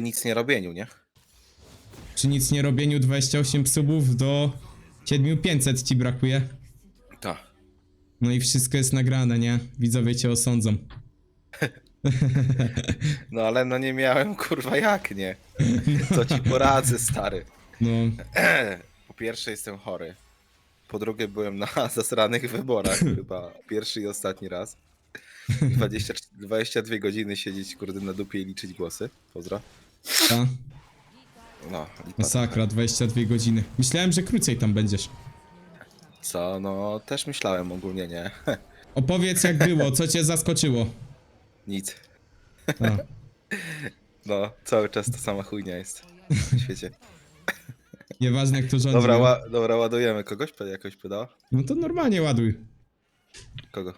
Nic nie robieniu, nie? Przy nic nie robieniu 28 subów do 7500 ci brakuje. Tak. No i wszystko jest nagrane, nie? Widzowie cię osądzą. No ale no nie miałem kurwa jak nie. Co ci poradzę, stary. No, Po pierwsze jestem chory. Po drugie byłem na zasranych wyborach chyba pierwszy i ostatni raz. 20, 22 godziny siedzieć kurde na dupie i liczyć głosy. Pozdro. Ta No, lipa masakra, 22 godziny. Myślałem, że krócej tam będziesz. Co? No też myślałem ogólnie, nie? Opowiedz jak było, co cię zaskoczyło. Nic. A, No, cały czas ta sama chujnia jest na świecie. nieważne kto rządzi. Dobra, ła, dobra ładujemy. Kogoś pe- jakoś pytał? No to normalnie ładuj. Kogo?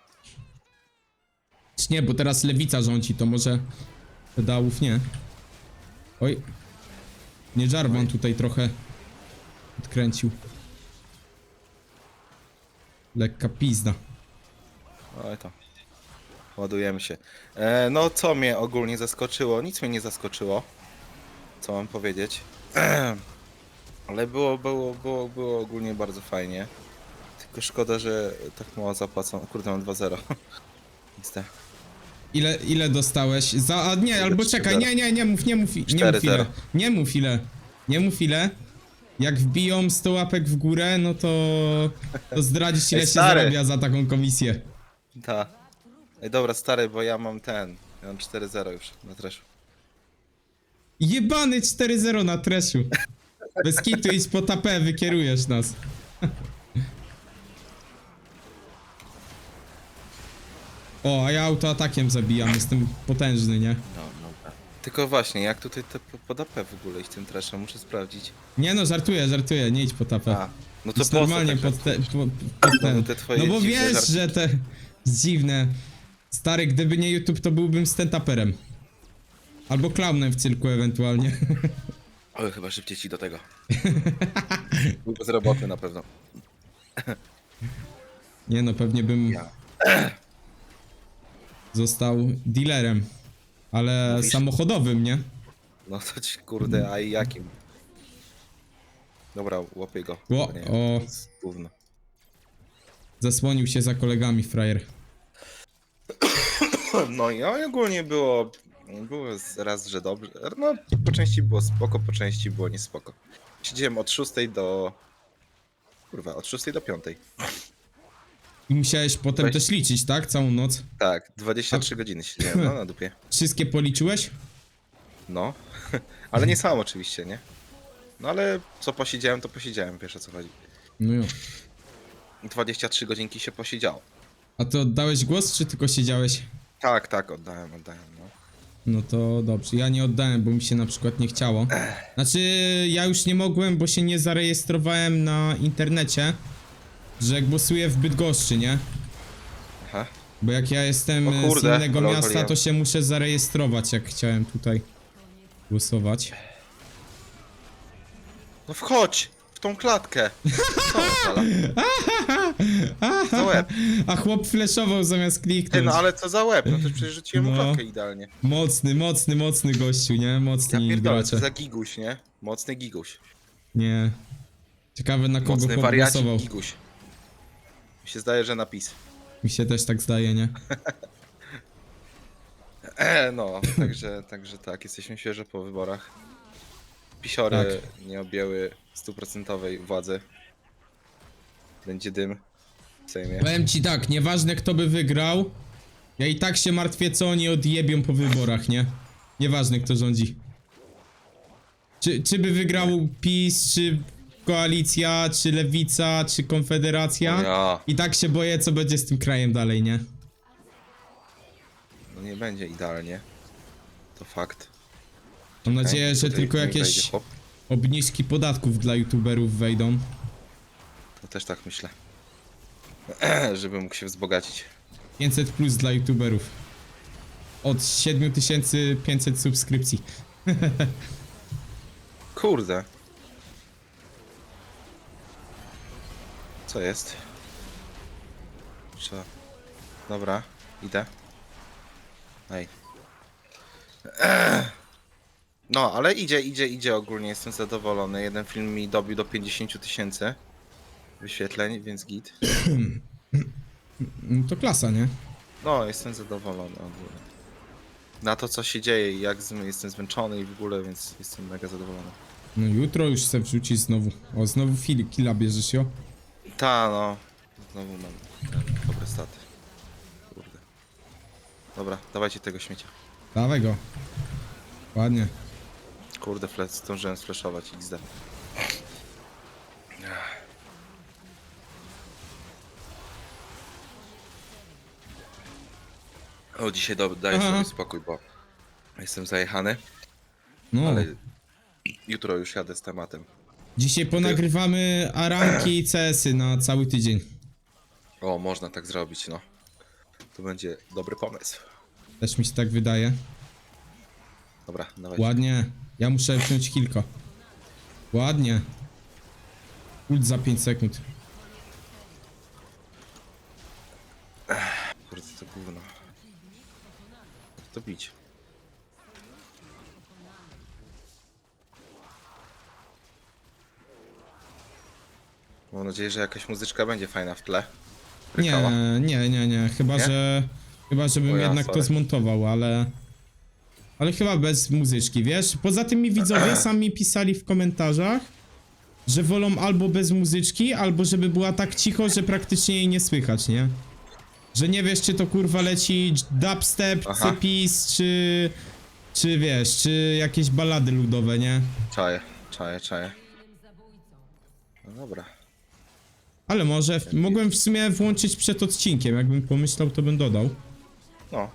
Czy nie, bo teraz lewica rządzi, to może pedałów nie. Oj. Nie Jarvan tutaj trochę odkręcił. Lekka pizda. Oj to. Ładujemy się. E, no, co mnie ogólnie zaskoczyło? Nic mnie nie zaskoczyło. Co mam powiedzieć? Ale było, było, było, było ogólnie bardzo fajnie. Tylko szkoda, że tak mało zapłacą. Kurde, mam 2-0. Niestety. Ile, ile dostałeś? Za, a nie, albo czekaj, nie, nie, nie mów, nie mów, nie mów ile. Nie mów ile. Nie mów ile. Jak wbiją 100 łapek w górę, no to, to zdradzisz ile Ej, się stary. zarabia za taką komisję. Ta. Ej, dobra, stary, bo ja mam ten. Ja mam 4-0 już na treszu. Jebany 4-0 na treszu. Bez kitu idź po tapę, wykierujesz nas. O, a ja autoatakiem zabijam, jestem potężny, nie? No, no. Tylko właśnie, jak tutaj te po- pod AP w ogóle iść tym treszem? Muszę sprawdzić. Nie no, żartuję, żartuję, nie idź po tapę. A, no to po co normalnie tak pod, te, po, pod ten. te twoje No bo dziwne wiesz, żarty. że te dziwne. Stary, gdyby nie YouTube, to byłbym stand-uperem. Albo klaunem w cyrku ewentualnie. Oj, chyba szybciej ci do tego. Był bez roboty na pewno. Nie no, pewnie bym Ja. został dealerem. Ale Mówisz? samochodowym, nie? No to ci kurde, a i jakim? Dobra, łapię go. O, Nie, o. Gówno. Zasłonił się za kolegami, frajer. No i ogólnie było, było z- raz, że dobrze. No, po części było spoko, po części było niespoko. Siedziałem od 6 do... Kurwa, od 6 do 5. I musiałeś potem Weź. też liczyć, tak? Całą noc. Tak, 23 godziny siedziałem, no na dupie. Wszystkie policzyłeś? No, ale nie sam oczywiście, nie? No ale co posiedziałem, to posiedziałem, wiesz o co chodzi. No jo. 23 godzinki się posiedziało. A to oddałeś głos, czy tylko siedziałeś? Tak, tak, oddałem, oddałem, no. No to dobrze. Ja nie oddałem, bo mi się na przykład nie chciało. Znaczy, ja już nie mogłem, bo się nie zarejestrowałem na internecie, że głosuję w Bydgoszczy, nie? Aha. Bo jak ja jestem O e, kurde, z innego ale miasta, to się muszę zarejestrować, jak chciałem tutaj głosować. No wchodź! W tą klatkę! Co? Za łeb. A chłop fleszował zamiast Ty, kliknąć. no ale co za łeb? No to przecież rzuciłem mu No. klatkę idealnie. Mocny, mocny, mocny gościu, nie? Ja Mocni pierdolę, co gracze. za giguś, nie? Mocny giguś. Nie. Ciekawe na kogo Mocny chłop wariacik głosował. giguś. Mi się zdaje, że napis. Mi się też tak zdaje, nie? E, no, także, także tak, jesteśmy świeżo po wyborach. Pisiory Tak. nie objęły stuprocentowej władzy. Będzie dym w Sejmie. Powiem ci tak, nieważne kto by wygrał, ja i tak się martwię, co oni odjebią po wyborach, nie? Nieważne kto rządzi. Czy, czy by wygrał PiS, czy koalicja, czy lewica, czy konfederacja? Ja, I tak się boję, co będzie z tym krajem dalej, nie? no nie będzie idealnie. To fakt. Mam nadzieję, że Tutaj tylko mi jakieś wejdzie obniżki podatków dla youtuberów wejdą. To też tak myślę. Żeby mógł się wzbogacić. 500 plus dla youtuberów. Od 7500 subskrypcji. Kurde. Co jest? Co? Dobra, idę. Ej. No, ale idzie, idzie, idzie ogólnie, jestem zadowolony. Jeden film mi dobił do 50 000 tysięcy wyświetleń, więc git. No to klasa, nie? No, jestem zadowolony ogólnie. Na to, co się dzieje i jak z, jestem zmęczony i w ogóle, więc jestem mega zadowolony. No jutro już se wrzucić znowu. O, znowu fil, killa bierzesz, jo? Ta, no. Znowu mam dobre staty. Kurde. Dobra, dawajcie tego śmiecia. Dawaj go. Ładnie. Kurde, flash, zdążyłem sflashować XD. O, dzisiaj do, daję Aha. sobie spokój, bo jestem zajechany, No. ale jutro już jadę z tematem. Dzisiaj ponagrywamy aranki i CS-y na cały tydzień. O, można tak zrobić, no. To będzie dobry pomysł. Też mi się tak wydaje. Dobra, dawajcie. Ładnie. Ja muszę wziąć kilka. Ładnie. Ult za 5 sekund. Kurde, to gówno. Jak to bić? Mam nadzieję, że jakaś muzyczka będzie fajna w tle. Rykała. Nie, nie, nie, nie. Chyba, Nie? że. Chyba, żebym O ja, jednak to sorry. zmontował, ale. Ale chyba bez muzyczki, wiesz? Poza tym mi widzowie sami pisali w komentarzach, że wolą albo bez muzyczki, albo żeby była tak cicho, że praktycznie jej nie słychać, nie? Że nie wiesz, czy to kurwa leci dubstep, Aha. cypis, czy. Czy wiesz, czy jakieś ballady ludowe, nie? Czaję, czaję, czaję. No dobra. Ale może. Mogłem w sumie włączyć przed odcinkiem. Jakbym pomyślał, to bym dodał. No,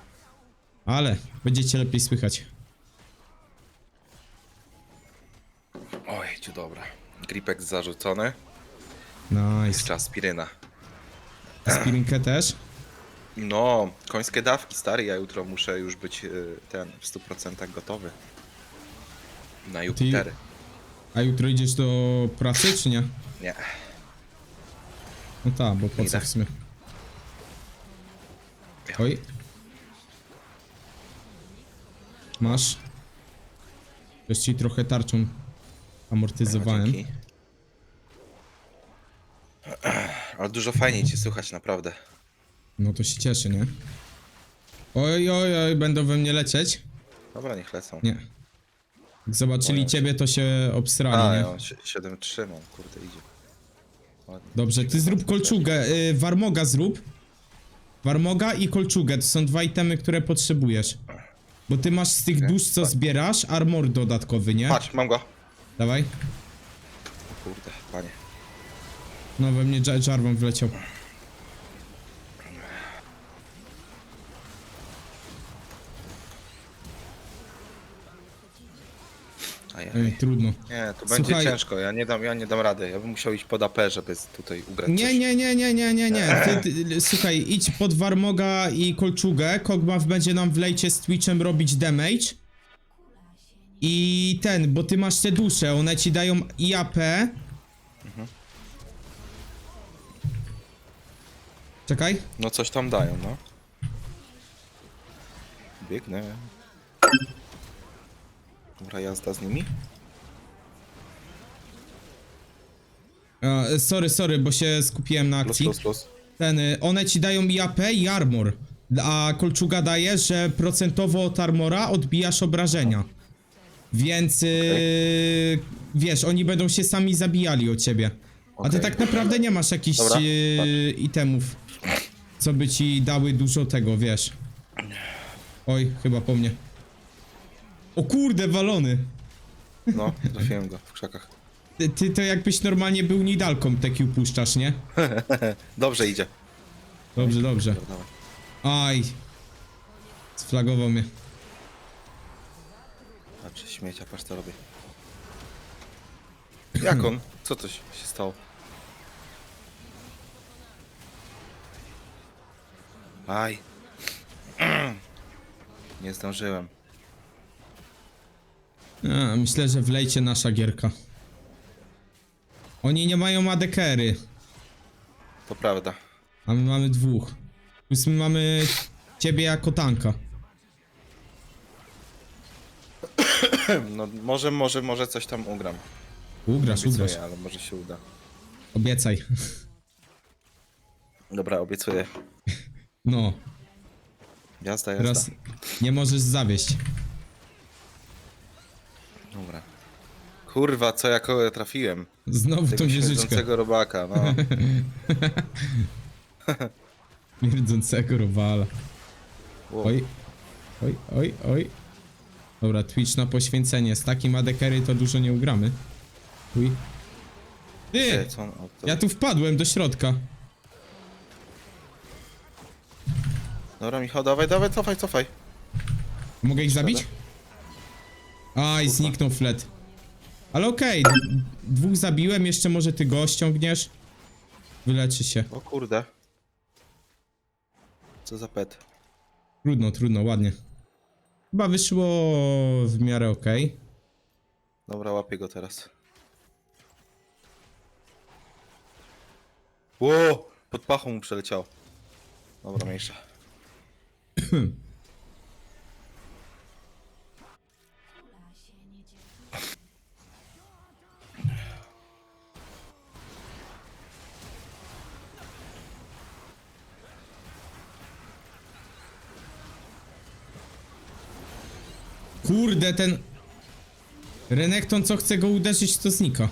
Ale będziecie lepiej słychać. oj, ciu dobra. Gripek zarzucony. Nice. Jeszcze aspiryna. Aspirynkę też. No, końskie dawki, stary, ja jutro muszę już być y, ten w 100% gotowy. Na Jupitery. A jutro idziesz do pracy, czy nie? Nie. No tak, bo po co w sumie? Oj. Masz. Też ci trochę tarczą amortyzowałem. Dzięki. Ale dużo fajniej cię słuchać, naprawdę. No to się cieszę, nie? Oj, oj, oj, będą we mnie lecieć? Dobra, niech lecą. Nie. Jak zobaczyli ciebie, to się obstrali, A, nie? ja mam sie- 7-3 mam, kurde, idzie. Dobrze, ty zrób kolczugę, y, warmoga zrób. Warmoga i kolczugę, to są dwa itemy, które potrzebujesz. Bo ty masz z tych dusz, co tak. zbierasz, armor dodatkowy, nie? Patrz, mam go. Dawaj. Kurde, panie. No, we mnie Jarvan wleciał. Ajaj. Ej, trudno. Nie, to będzie Słuchaj- ciężko, ja nie dam, ja nie dam rady. Ja bym musiał iść pod AP, żeby tutaj ugrać Nie, coś. nie, nie, nie, nie, nie, nie. Ty, ty, słuchaj, idź pod Warmoga i Kolczugę. Kogmaw będzie nam w lejcie z Twitchem robić damage. I ten, bo ty masz te dusze, one ci dają i AP. Czekaj. No coś tam dają, no. Biegnę. Dobra, jazda z nimi? A, sorry, sorry, bo się skupiłem na Plus, akcji. plus, plus. Ten, y, one ci dają i AP i armor. A Kolczuga daje, że procentowo od armora odbijasz obrażenia. Więc yy, wiesz, oni będą się sami zabijali od ciebie. A ty Okej. tak naprawdę nie masz jakichś Dobra, itemów, co by ci dały dużo tego, wiesz. Oj, chyba po mnie. O kurde, walony. No, trafiłem go w krzakach. Ty, ty to jakbyś normalnie był nidalką TQ puszczasz, nie? Dobrze idzie. Dobrze, dobrze. Dobra, dawaj. Aj. Sflagował mnie. Patrz, śmiecia, patrz co robię. Jak on? Co to się się stało? Aj. Nie zdążyłem. A, myślę, że wlejcie nasza gierka. Oni nie mają adekery, To prawda. a my mamy dwóch. Plus my mamy ciebie jako tanka. No może, może, może coś tam ugram. Ugrasz, ugrasz. Obiecuję, ale może się uda. Obiecaj. Dobra, obiecuję. No, Jazda, jazda. teraz nie możesz zawieść. Dobra. Kurwa, co ja kogo trafiłem? Znowu tą Tego wieżyczkę. śmierdzącego robaka, no. Mierdzącego robala. Wow. Oj, oj, oj, oj. Dobra, Twitch na poświęcenie. Z takim adekery to dużo nie ugramy. Uj. Ty, Ty! co on, o, to... Ja tu wpadłem do środka. Dobra, Michał, dawaj, dawaj, cofaj, cofaj. Mogę ich zabić? Aj, zniknął flet. Ale okej, d- dwóch zabiłem, jeszcze może ty go ściągniesz. Wyleczy się. O kurde. Co za pet. Trudno, trudno, ładnie. Chyba wyszło w miarę okej. Dobra, łapię go teraz. Ło! Pod pachą mu przeleciał. Dobra, mniejsza. Kurde, ten... Renekton co chce go uderzyć, to znika.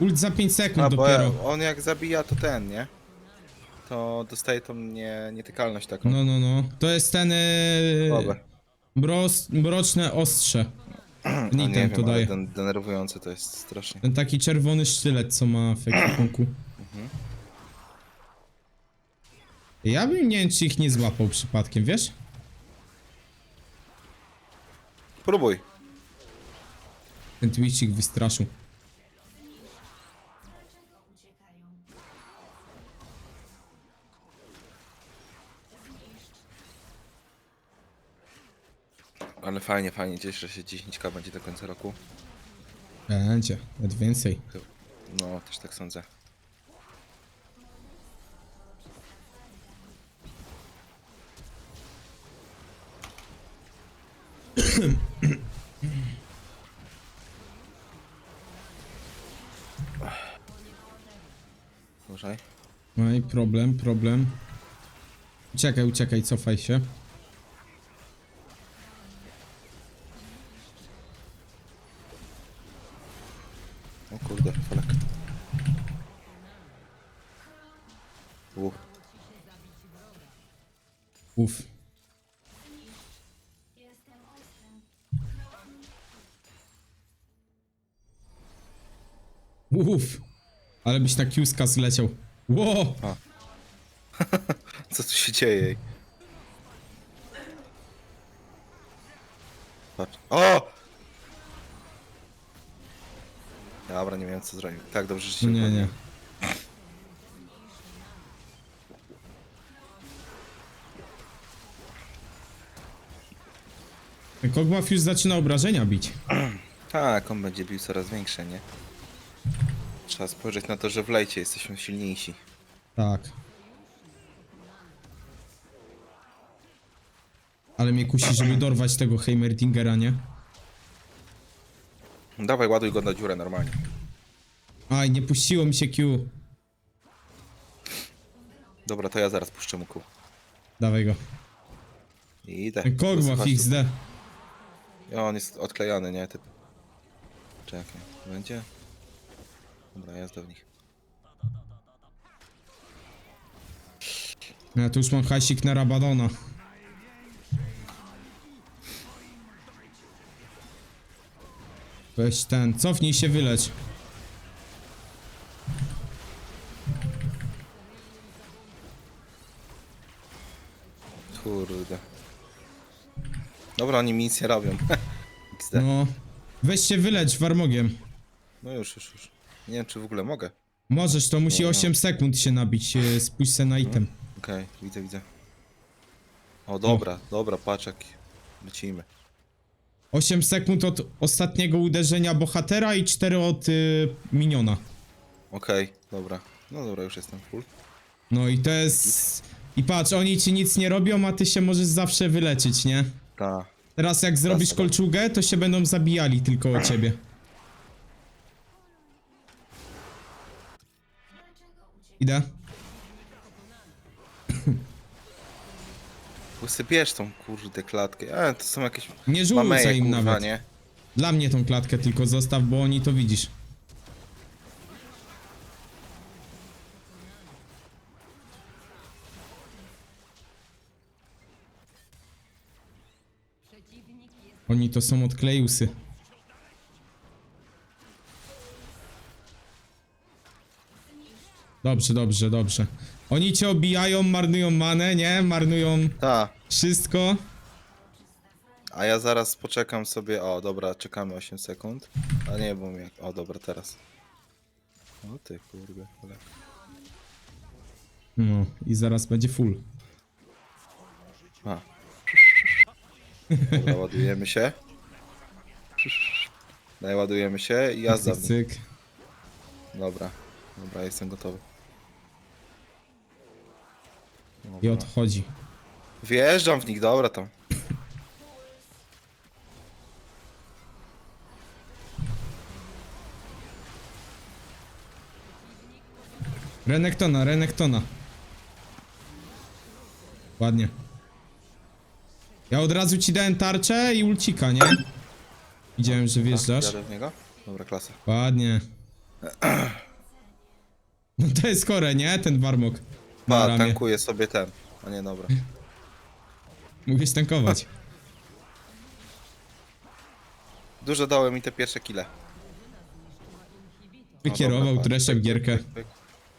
Ult za 5 sekund A, bo dopiero. on jak zabija, to ten, nie? To dostaje tą nie, nietykalność taką. No, no, no. To jest ten... Yy, Słabe. mroz, mroczne ostrze. No, nie Nitem wiem, to ale daje. den, denerwujące to jest strasznie. Ten taki czerwony sztylet, co ma w ekwipunku. Ja bym nie wiem, czy ich nie złapał przypadkiem, wiesz? Próbuj. Ten Twitch ich wystraszył. Ale fajnie, fajnie. Cieszę się, 10k będzie do końca roku. Będzie, nawet więcej. No, też tak sądzę. I problem, problem. Uciekaj, uciekaj, cofaj się. O kurde, falek. Uff. Uff. Uff. Ale byś na Kiuska zleciał. Ło! Co tu się dzieje? Patrz. O! Dobra, nie wiem co zrobił. Tak, dobrze, że się Nie, nie. Kogmaf już zaczyna obrażenia bić. Tak, on będzie bił coraz większe, nie? Trzeba spojrzeć na to, że w lejcie jesteśmy silniejsi. Tak. Ale mnie kusi, żeby dorwać tego Heimerdingera, nie? Dawaj, ładuj go na dziurę normalnie. Aj, nie puściło mi się Q. Dobra, to ja zaraz puszczę mu kół. Dawaj go. I idę. Chodź tu. XD. On jest odklejony, nie? Typ. Czekaj, będzie? Dobra, jazda w nich. Ja tu już mam hajsik na Rabadona. Weź ten, cofnij się, wylecz. Kurde. Dobra, oni mi nic nie robią. XD. No. Weź się wylecz warmogiem. No już, już, już. Nie wiem, czy w ogóle mogę. Możesz, to musi Nie, no. 8 sekund się nabić, e, spójrz se na item. Okej, widzę, widzę. O, dobra, dobra, patrz jak lecimy. 8 sekund od ostatniego uderzenia bohatera i 4 od y, miniona. Okej, dobra. No dobra, już jestem full. No i to jest... I patrz, oni ci nic nie robią, a ty się możesz zawsze wyleczyć, nie? Ta. Teraz jak zrobisz kolczugę, to się będą zabijali tylko o ciebie. Idę. Usypiesz tą kurde klatkę. E, to są jakieś Nie rzucaj mameje, im kurwa, nawet. nie? Dla mnie tą klatkę tylko zostaw, bo oni to widzisz. Oni to są odklejusy. Dobrze, dobrze, dobrze. Oni cię obijają, marnują manę, nie? Marnują Ta. wszystko. A ja zaraz poczekam sobie. O, dobra, czekamy 8 sekund. A nie, bo jak. O, dobra, teraz. O ty kurde. ale- No, i zaraz będzie full. A. Dobra, ładujemy się. Daj, ładujemy się i jazda. Cyk. Dobra. Dobra, jestem gotowy. I odchodzi. Wjeżdżam w nich, dobra tam. Renektona, Renektona. Ładnie. Ja od razu ci dałem tarczę i ulcika, nie? Widziałem, że wjeżdżasz. Jadę w niego? Dobra, klasa. Ładnie. No to jest chore, nie? Ten warmok. Na Pa, ramię. tankuję sobie ten. A nie, dobra. Mógłbyś tankować. Dużo dały mi te pierwsze kile. Wykierował Treszek gierkę.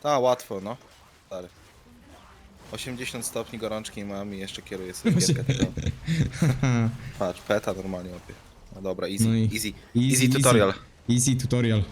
Ta, łatwo, no. Stary. 80 stopni gorączki mam i jeszcze kieruję sobie gierkę tego. Patrz, peta normalnie łapie. No dobra, easy, No i- easy, easy, easy tutorial. Easy tutorial.